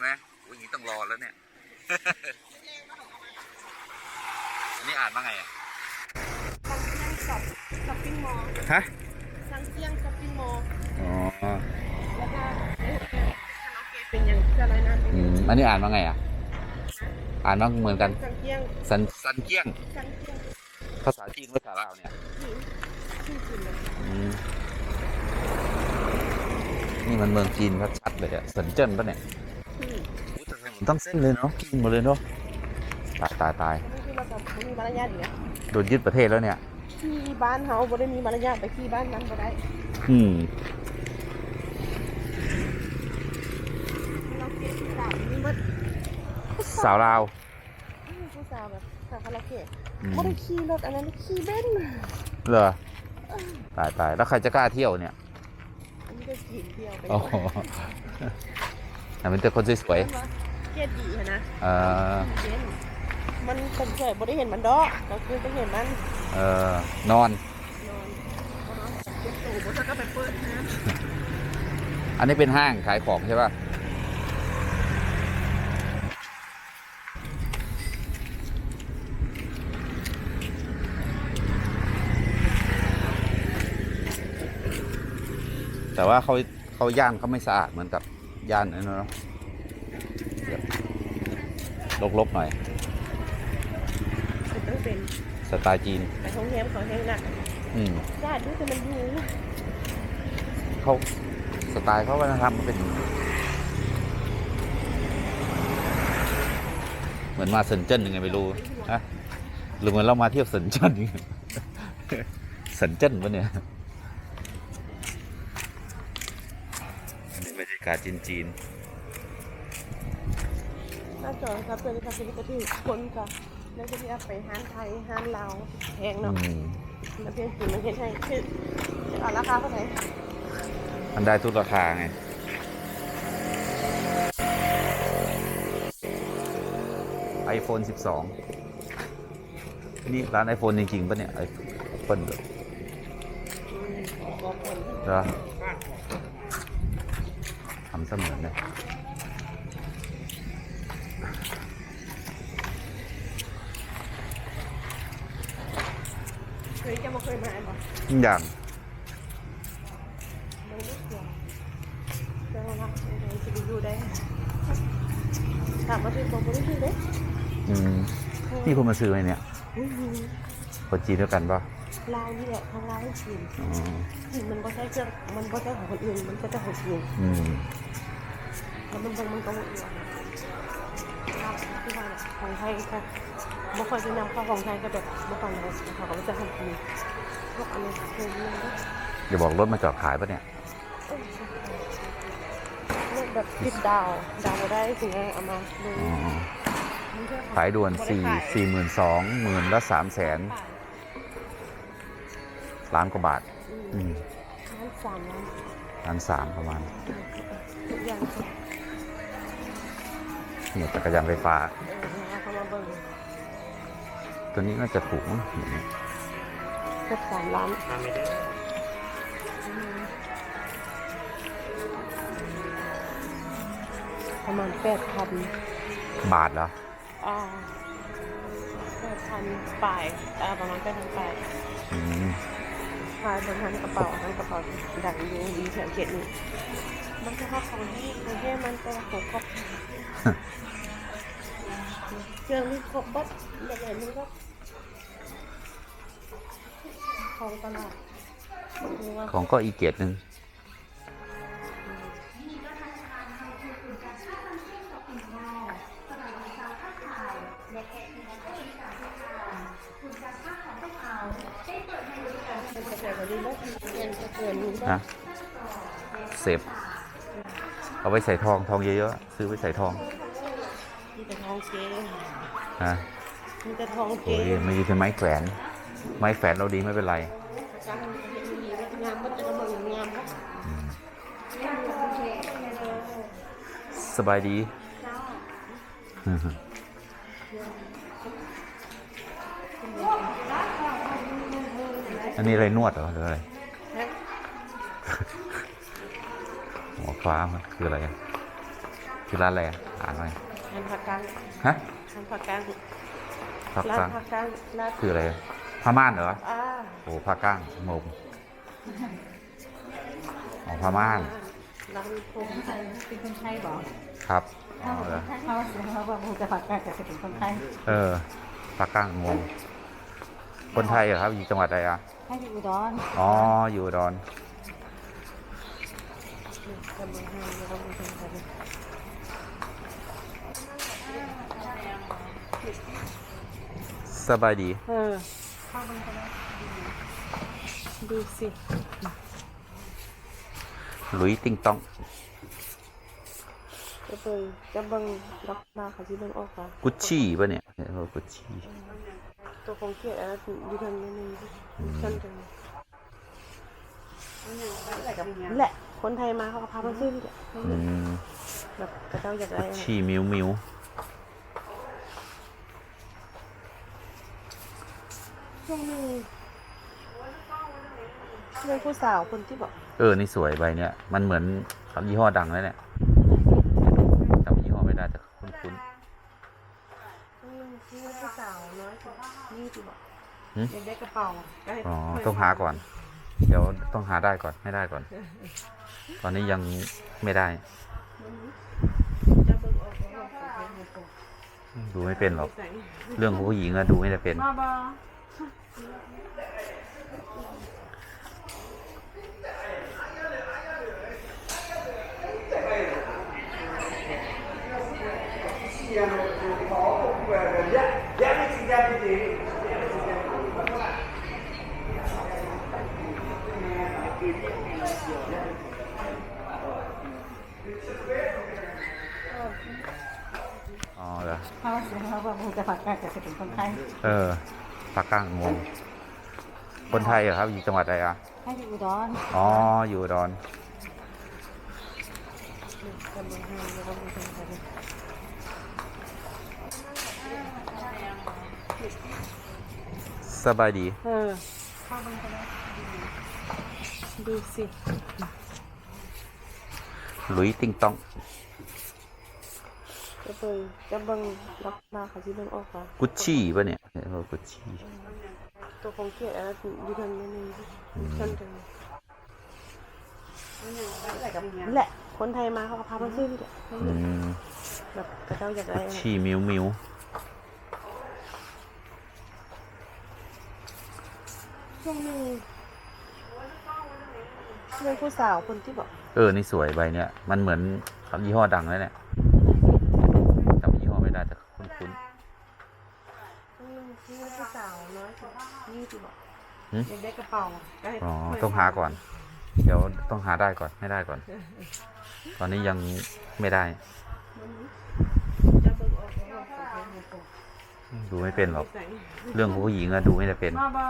ช่ไหมอุ้ยอย่างนี้ต้องรอแล้วเนี่ย อันนี้อ่านว่าไงอะสังเกียงช็อปช้อปปิ้งมอลล์ฮะสังเกียงช้อปปิ้งมอลล์อ๋อแล้วก็เอ๊ะคาราโอเกะเป็นยังคืออะไรนะเป็นอืมอันนี้อ่านว่าไงอะ อ่านว่าเหมือนกันสังเกียงสันสันเกี้ยงสังเกียงภาษาจีนภาษาลาวเนี่ยหินชื่อจริงเลยอืมนี่มันเมืองจีนชัดๆเลยอะสันเจิ้นปะเนี่ยที่อุ๊ยแต่ถนนทั้งเส้นเลยเนาะกินหมดเลยเนาะตายตายตายไม่คือเราจะไม่มีมารยาทอย่างเงี้ยโดนยึดประเทศแล้วเนี่ย ที่บ้านเฮาบ่ได้มีมารยาทไปที่บ้านนั้นบ่ได้อืมเราเกะที่สามนี่มันสาวลาวผู้สาวแบบสาวคาราโอเกะอืม บ่ได้ขี่รถอันนั้นขี่เบนซ์เหรอตายตายแล้วใครจะกล้าเที่ยวเนี่ยอันนี้ก็ขี่เดียวไปโอ้โหแต่เป็นแต่คนสวย เกียดีอะนะๆเออเบนซ์มันผมเคยบ่ได้เห็นมันดอกก็คือไปเห็นมัน เออนอน นอนเอานอนจับเก็บตู้บ่ทันก็ไปเปิดนะอันนี้เป็นห้างขายของใช่ป่ะแต่ว่าเขาเขาย่านเขาไม่สะอาดเหมือนกับย่านนั้นเนาะ ลกๆหน่อย มันต้องเป็นสไตล์จีนไปท่องเที่ยวเขาแห้งหนักอืมญาติดูแต่มันอยู่เขาสไตล์เขาวัฒนธรรมมันเป็นอย่างนี้เหมือนมาเซินเจิ้นยังไงไม่รู้ฮะหรือเหมือนเรามาเที่ยวเซินเจิ้นยังไงเซินเจิ้นปะเนี่ยนี่บรรยากาศจีนจีน หน้าจอครับเป็นครับเป็นกระที่คนค่ะแล้วจะที่เอาไปห้านไทยห้านลาวแพงๆเนาะอืมแล้วเพียงกินมันเห็นให้คือเอาราคาเท่าไหร่มันได้ทุกราคาไง iPhone 12 นี่ร้าน iPhone จริงๆปะเนี่ยไอเปิลเหรออืมบอกคนเหรอทำเสมือนเลย เคยจะมาเคยมาบ่ อย่าง ไม่ได้เกี่ยวจะมาว่าอะไรจะ ไปอยู่ได้ถามมาถึงบอกไม่ได้อยู่เด้อืมนี่คุณมาซื้อไหมเนี่ยอื้อหือคนจีนด้วยกันปะลาวนี่แหละทางลาวให้กินอ๋อกินมันก็ใช่เครื่องมันก็ใช่ของคนอื่นมันก็จะของกินอืมแล้วมันมันก็หมดอยู่ครับที่ว่าเนี่ยของไทยค่ะบ่ค่อยจะนำเข้าของไทยก็แบบเมื่อก่อนเราเขาก็จะทำกินพ วกอันนี้คือเรื่องอย่าบอกรถมาจอดขายปะเนี่ยเรื่องแบบติดดาว ดาวได้ถึงเอามาดูอ๋อขายด่วนสี่สี่หมื่นสองหมื่นละสามแสนล้านกว่าบาทอืมล้านสามล้านล้านสามประมาณทุกอย่างค่ะเนี่ยจักรยานไฟฟ้าเออเอาเข้ามาเบิ่งตัวนี้น่าจะถูกมั้งอย่างนี้เกือบสามล้านประมาณแปดพันบาทเหรออ่าแปดพันปลายอ่าประมาณแปดพันปลายอืมพายบนทันกระเป๋าทันกระเป๋าดังอยู่ดีแถวเขตนี้มันจะเข้าของที่ของที่มันจะของครบเครื่องนี้ครบบัดแบบไหนมันก็ ของตลาดหรือว่าของก็อีกเกียรติหนึ่งเป็นกระแสแบบนี้แล้วเป็นกระแสนี้นะเซฟเอาไว้ใส่ทองทองเยอะๆซื้อไว้ใส่ทองมีแต่ทองเกนะมีแต่ทองเกโอ้ยไม่ใช่ไม้แขวน ไม้แขวนเราดีไม่เป็นไรการเห็นมีรถงามมันจะกำลังงามครับสบายดีอันนี้อะไรนวดเหรอหรืออะไรฮะหัวฟ้ามันคืออะไรอะคือร้านอะไรอะอ่านหน่อยร้านผักกลางฮะร้านผักกลางผักร้านกลางผักกลางร้านคืออะไร ผ้าม่านเหรออ่าโอ้ผ้าก้างงงอ๋อผ้าม่านร้านผมเป็นคนไทยบอกครับอ๋อเหรอเขาเขาบอกมูจะผักกาดแต่เป็นคนไทยเออผ้าก้างงงคนไทยเหรอครับอยู่จังหวัดอะไรอะให้อยู่อุดรอ๋ออยู่อุดอนกำลังให้ เราไปทำกันสบายดีเออดูสิหลุยติงตองจะเบิ่งจะเบิ่งรักนาเขาที่เบิ่งออกค่ะกุชชี่ป่ะเนี่ยเออกุชชี่ตัวของเกียรติอะไรอยู่ทางนี้นี่ฉันจังนั่นแหละคนไทยมาเขาก็พามาซื้อนี่แหละอืมแบบกระเจ้าอยากกุได้ชอะชี่มิวมิว ช่วงนี้เรื่องผู้สาวคนที่บอกเออ นี่สวยใบเนี้ย มันเหมือนครับยี่ห้อดังแล้วเนี่ยจำยี่ห้อไม่ได้แต่คุ้นเรื่องผู้สาวน้อยกว่านี่ที่บอกๆหึอยากได้กระเป๋าก็ให้อ๋อ ต้องหาก่อน เดี๋ยวต้องหาได้ก่อน ไม่ได้ก่อน ตอนนี้ยังไม่ได้ จะเบิ่งออกว่าของใครของผมดูไม่เป็นหรอกใส่เรื่องของผู้หญิงอะดูไม่ได้เป็น มาบ ออ๋อเหรอเขาเขาบอกมูจะผักกาดแต่เป็นคนไทยเออ ปากก้างงงคนไทยเหรอครับอยู่จังหวัดอะไรอะให้อยู่อุดรอ๋ออยู่อุดอนกำลังให้เราไปทำกันสบายดี เออดูสิหลุยติงตองจะเบิ่งจะเบิ่งรักนาเขาที่เบิ่งออกค่ะกุชชี่ป่ะเนี่ย เออกุชชี่ตัวของเกียรติอะไรอยู่ทางนี้นี่ฉันจังนั่นแหละ คนไทยมาเขาก็พามาซื้อนี่แหละอืมแบบกระเจ้าอยากได้กุชอะชี่มิวมิวช่วงนี้เรื่องผู้สาวคนที่บอก เออ นี่สวยใบเนี้ยมันเหมือนยี่ห้อดังแล้วเนี่ยจำยี่ห้อไม่ได้แต่คุ้น เรื่องผู้สาวน้อยกว่านี่ที่บ อกๆหึอยากได้กระเป๋าก็ให้อ๋อต้องหาก่อน เดี๋ยวต้องหาได้ก่อนไม่ได้ก่อน ตอนนี้ยังไม่ได้จะเบิ่งออกว่าของใครของผมดูไม่เป็นหรอกใส่เรื่องของผู้หญิงอะดูไม่ได้เป็น มาบอ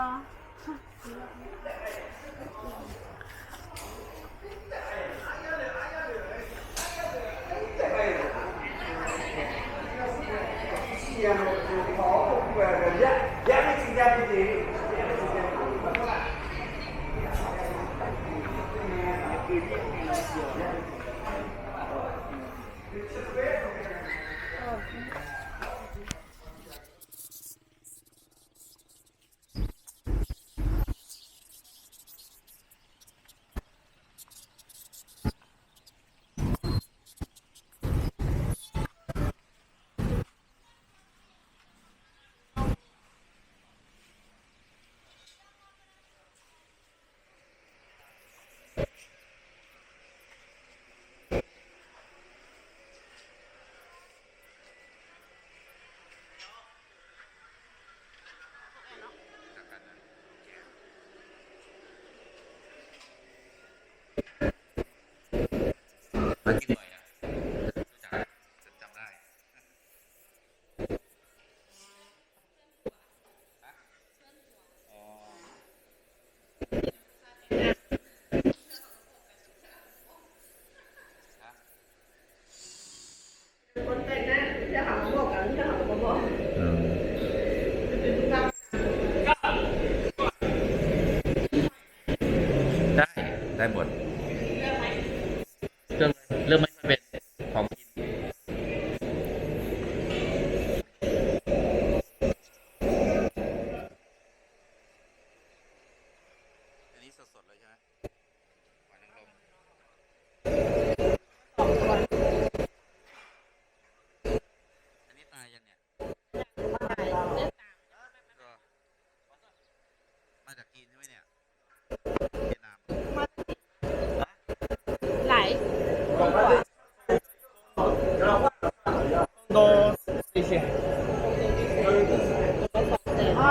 มั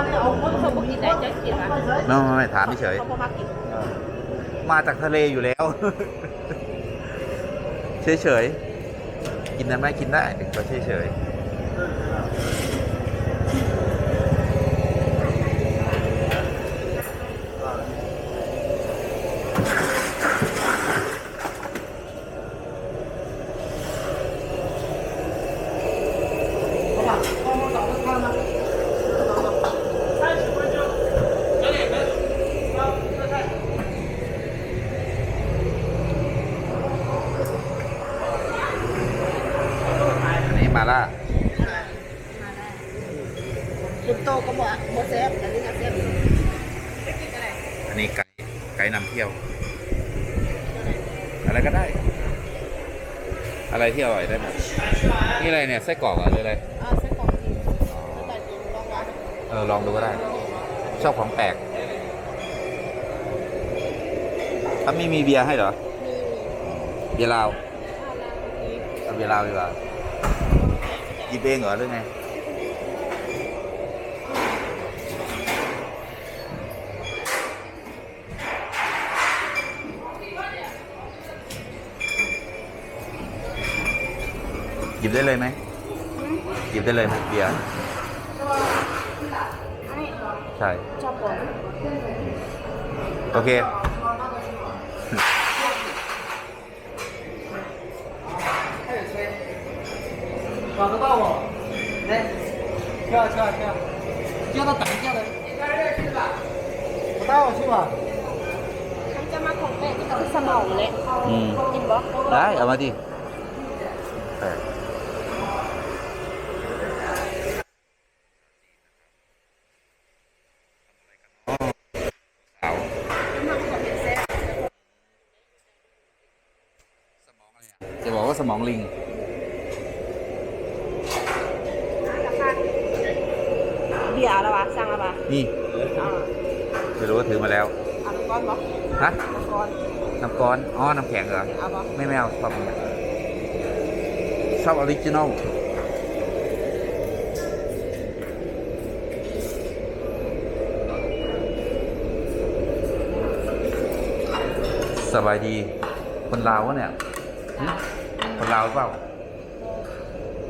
ไม่ไม่ไม่ถามเฉยมาจากทะเลอยู่แล้ว เฉยเฉยกินได้ไหมกินได้แต่เฉยๆ คุณโตก็บอกบ่แซ่บอันนี้ก็แซ่บอันนี้ไก่ไก่นำเที่ยว อะไรก็ได้ อะไรที่อร่อยได้หมดนี่อะไรเนี่ยไส้กรอกเหรอหรืออะไรอ่าไส้กรอกจริงแล้วแต่จริงลองว่าเออลองดูก็ได้ ชอบของแปลกถ้าไม่มีเบียร์ให้เหรอ มีเบียร์ลาวข้าวแล้วมีเอาเบียร์ลาวดีกว่าหยิบเองเหรอหรือไง หยิบได้เลยไหมหยิบได้เลยไหมเบียร์ ใช่ ชอบก่อน โอเค 找得到我？来，跳跳跳，叫他等一下的。我带我去吧。 มันจะมาของแม่ เบียร์แล้ววะสั่งแล้ววะนี่อ่าไม่รู้ว่าถือมาแล้วเอาน้ำก้อนบ่ฮะน้ำก้อนน้ำก้อนอ๋อน้ำแข็งเหรอเอาบ่ไม่ไม่เอาชอบเนี่ยชอบออริจินอลสบายดี คนลาววะเนี่ยหึคนลาวหรือเปล่า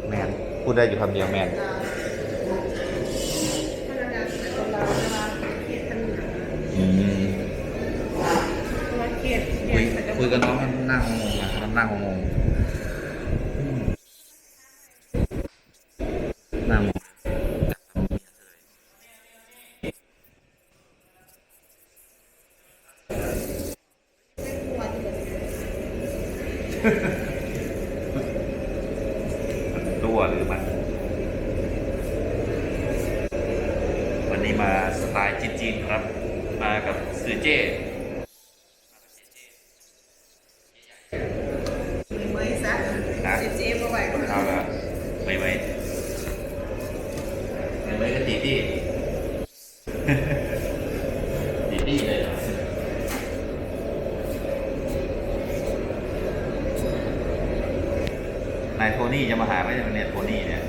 แมน พูดได้อยู่คำเดียวแมน อืม คุยคุยกับน้องมันนั่งงงๆนะมันนั่งงงๆอืมนั่งงงมันรั่วหรือมัน วันนี้มาสไตล์จีนๆครับ มากับซือเจ้ มือซะ นะ เจ๊บ่ไหวก็ เอาละไม่ไม่ไม่ไม่ก็ตีตี้ ตีตี้เลยเหรอ นายโทนี่จะมาหาไหมเนี่ยโทนี่เนี่ย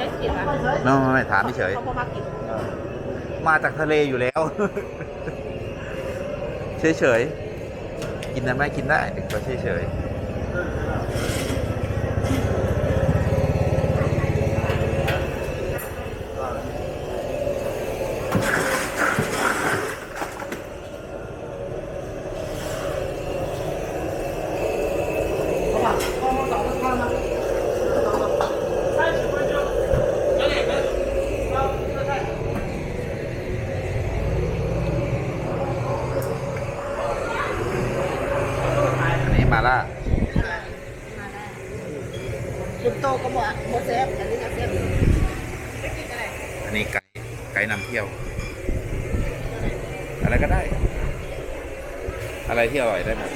จะกินปะไม่ไม่ไม่ถามเฉยเขามากินมาจากทะเลอยู่แล้ว เฉยๆ กินได้ไหมกินได้ก็เฉยๆ อันนี้มาล่า มาได้ เป็นโตก็บ่บ่แซ่บอันนี้ก็แซ่บอันนี้ไก่ไก่นำเที่ยว อะไรก็ได้ อะไรที่อร่อยได้หมด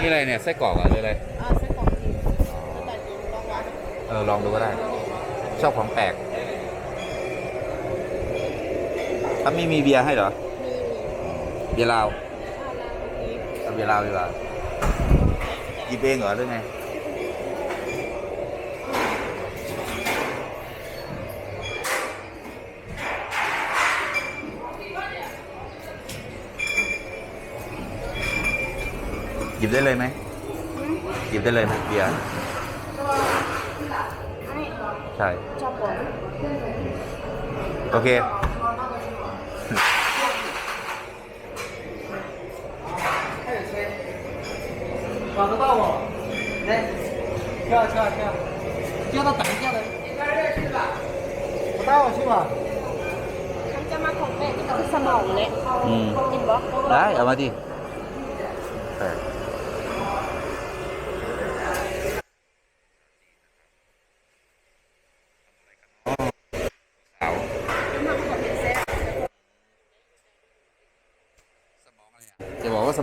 นี่อะไรเนี่ยไส้กรอกเหรอหรืออะไรอ่าไส้กรอกจริงแต่จริงลองว่าเออลองดูก็ได้ ชอบของแปลกถ้าไม่มีเบียร์ให้เหรอ มีเบียร์ลาวข้าวราดนี้เอาเบียร์ลาวดีกว่าหยิบเองเหรอหรือไง ยิบได้เลยไหมหยิบได้เลยไหมเบียร์ ใช่ ชอบบ่ โอเค 找得到不？来，跳跳跳，叫他等一下的。不带我去吧？ มันจะมาของแม่ที่ต้องสมองเละ อืม กินบ่ ได้ เอามาดิ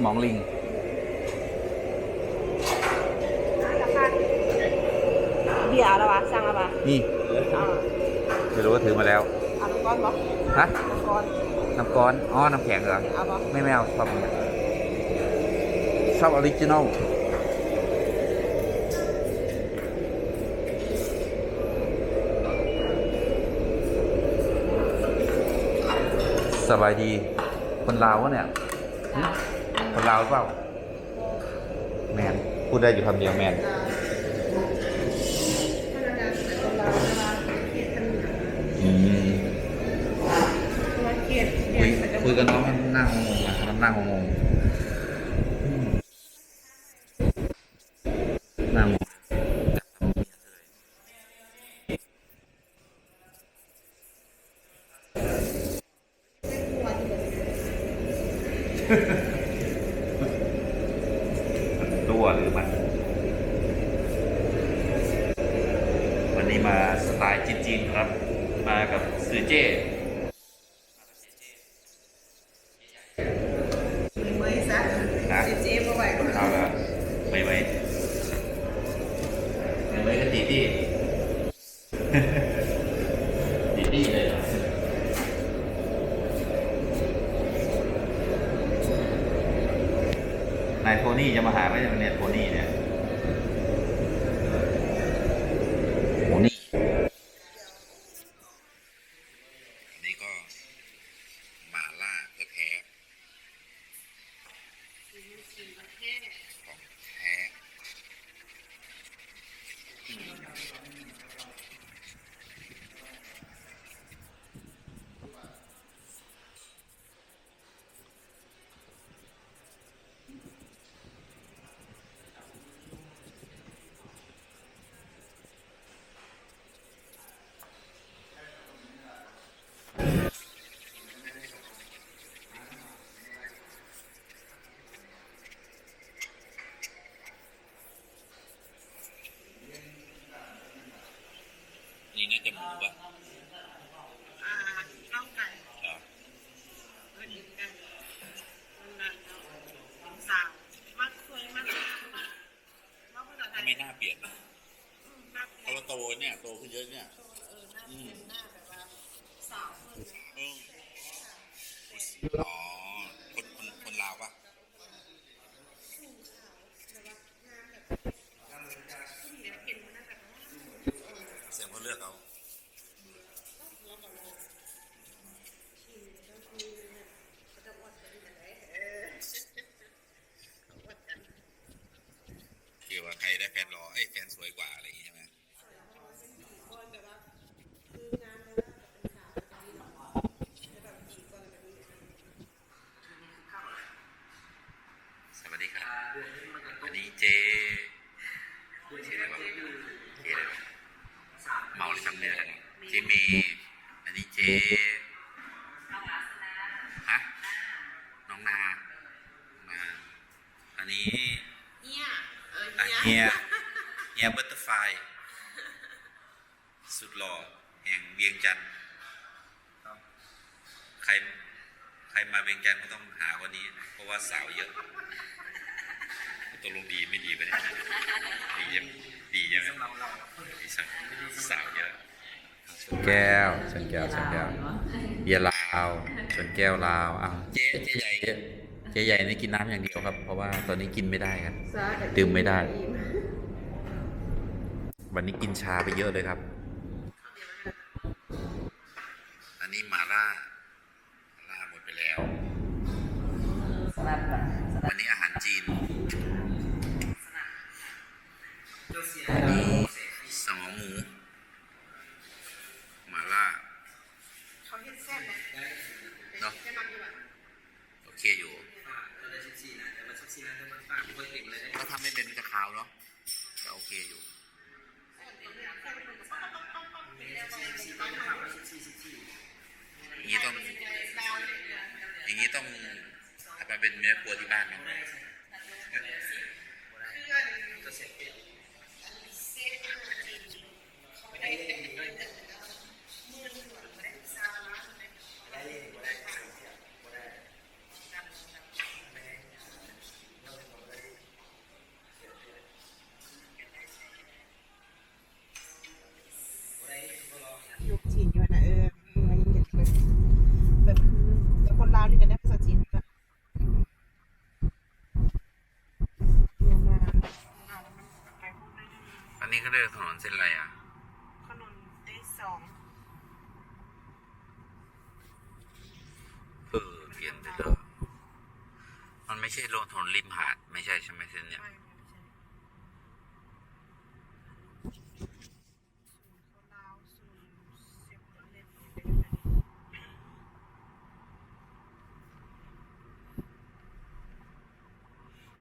มองลิงเบียร์แล้ววะสั่งแล้ววะนี่อ่าไม่รู้ว่าถือมาแล้วเอาน้ำก้อนบ่ฮะน้ำก้อนน้ำก้อนอ๋อน้ำแข็งเหรอเอาบ่ไม่ไม่เอาชอบอันนี้ชอบออริจินอลสบายดีคนลาววะเนี่ยหึ คนลาวหรือเปล่า แมนพูดได้อยู่คำเดียวแมนอืมคุยคุยกับน้องมันนั่งงงๆอะมันนั่งงงๆอืมนั่งงงมันตัวหรือมัน วันนี้มาสไตล์จีนๆครับ มากับซือเจ้ ไม่ซะ นะ เจ๊บ่ไหวก็ เอาละไม่ไม่ไม่ไม่ก็ตีตี้ ตีตี้เลยเหรอ นายโทนี่จะมาหาไหมเนี่ยโทนี่เนี่ยโทนี่อันนี้ก็หมาล่าแท้ๆของแท้ นี่น่าจะหมูป่ะ อ่าข้าวไก่ อ่า ก็กินกันมันนั่นเนาะสาวมักสวยมากมักภาษาไท ทำ ย ไมหน้าเปลี่ยน มัก พอเราโตเนี่ย โตขึ้นเยอะเนี่ย เออหน้าเป็นหน้าแบบว่าสาวขึ้น อืมอ๋อ คนคนคนลาวป่ะ เสียงเขาเลือกเอา คือว่าใครได้แฟนหล่อไอ้ยแฟนสวยกว่าอะไรอย่างงี้ใช่ไหมสวัสดีครับ อันนี้เจชื่ออะไรวะเจอะไรวะเมาหรือจำเนื้อกันเนี่ยเจเมย์อันนี้เจ ฮะน้องนาน้องนาอันนี้เนี่ยเอออะเนี่ยเฮียเฮียบัตเตอร์ไฟสุดหล่อแห่งเวียงจันทร์ใครใครมาเวียงจันทร์ก็ต้องหาคนนี้เพราะว่าสาวเยอะตกลงดีไม่ดีไปเนี่ยดียังดียังดีสาวสาวเยอะช นแก้วชนแก้วชนแก้วเบียร์ลาวชนแก้วลาวอ้าวเจ๊เจ๊ใหญ่เจ๊เจ๊ใหญ่นี่กินน้ำอย่างเดียวครับ เพราะว่าตอนนี้กินไม่ได้ครับดื่มไม่ได้ วันนี้กินชาไปเยอะเลยครับ อันนี้หมาล่าหมาล่าหมดไปแล้วสลัด อันนี้